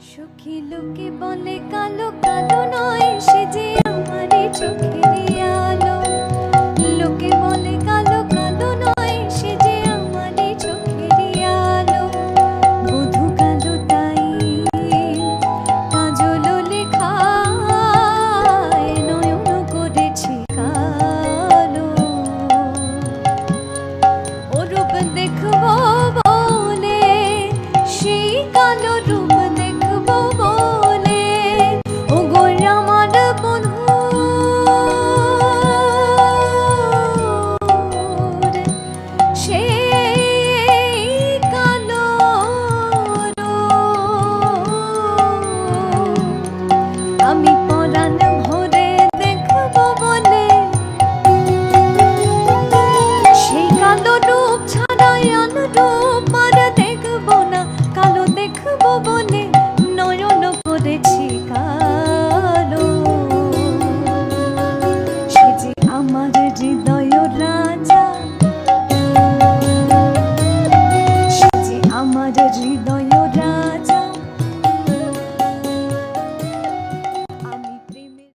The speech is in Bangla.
সখী লোকে বলে, কালো কালো নয় সে যে আমারই চোখের আলো। লোকে বলে, কালো কালো নয় সে যে আমারই চোখের আলো। বধু কালো তাই কাজল লেখায়, নয়ন করেছে কালো। ওরূপ দেখব বলে, সেই কালো রূপ আমার হৃদয়